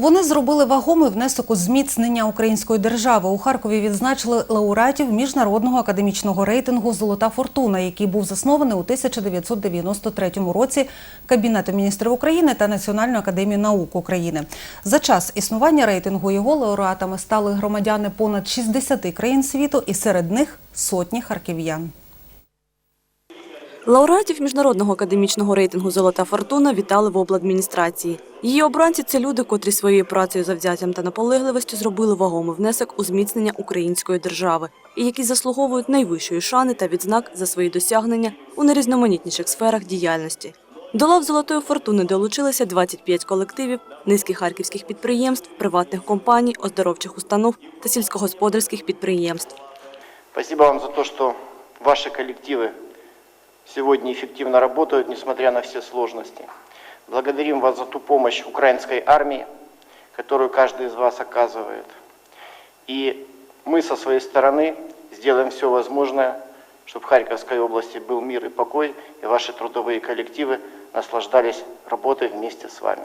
Вони зробили вагомий внесок у зміцнення української держави. У Харкові відзначили лауреатів міжнародного академічного рейтингу Золота фортуна, який був заснований у 1993 році Кабінетом міністрів України та Національною академією наук України. За час існування рейтингу його лауреатами стали громадяни понад 60 країн світу, і серед них сотні харків'ян. Лауреатів міжнародного академічного рейтингу Золота фортуна вітали в обладміністрації. Її обранці це люди, котрі своєю працею, завзяттям та наполегливістю зробили вагомий внесок у зміцнення української держави, і які заслуговують найвищої шани та відзнак за свої досягнення у найрізноманітніших сферах діяльності. До лав Золотої фортуни долучилися 25 колективів, низки харківських підприємств, приватних компаній, оздоровчих установ та сільськогосподарських підприємств. Спасибо вам за то, что ваши коллективы сегодня эффективно работают, несмотря на все сложности. Благодарим вас за ту помощь украинской армии, которую каждый из вас оказывает. И мы со своей стороны сделаем все возможное, чтобы в Харьковской области был мир и покой, и ваши трудовые коллективы наслаждались работой вместе с вами.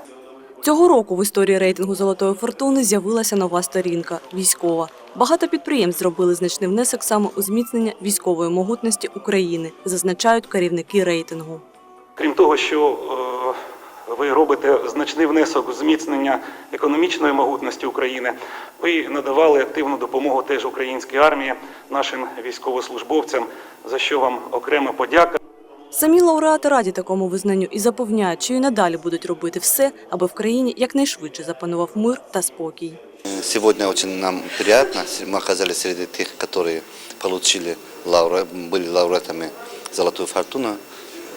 Цього року в історії рейтингу Золотої фортуни з'явилася нова сторінка військова. Багато підприємств зробили значний внесок саме у зміцнення військової могутності України, зазначають керівники рейтингу. Крім того, що е, ви робите значний внесок у зміцнення економічної могутності України, ви надавали активну допомогу теж українській армії, нашим військовослужбовцям, за що вам окрема подяка. Самі лауреати раді такому визнанню і запевняють, що і надалі будуть робити все, аби в країні якнайшвидше запанував мир та спокій. Сегодня очень нам приятно. Мы оказались среди тех, которые получили лауре, были лауреатами «Золотую фортуну».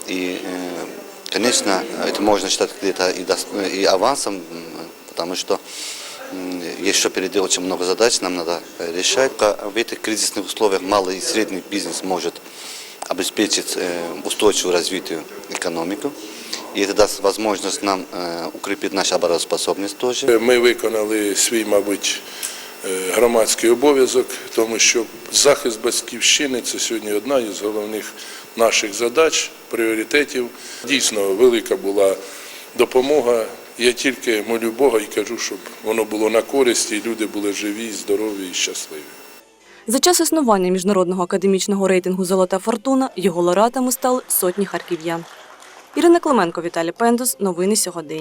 И, э, конечно, это можно считать где-то и, дос- и авансом, м, потому что м, еще впереди очень много задач нам надо э, решать. А В этих кризисных условиях малый и средний бизнес может обеспечить э, устойчивое развитие экономику. И это даст возможность нам э, укрепить нашу обороноспособность тоже. Ми виконали свій, мабуть, е, громадський обов'язок, тому що захист батьківщини це сьогодні одна із головних наших задач, пріоритетів. Дійсно, велика була допомога. Я тільки молю Бога і кажу, щоб воно було на користь, і люди були живі, здорові і щасливі. За час існування міжнародного академічного рейтингу Золота фортуна його лауреатами стали сотні харків'ян. Ірина Клименко, Віталій Пендус. Новини сьогодення.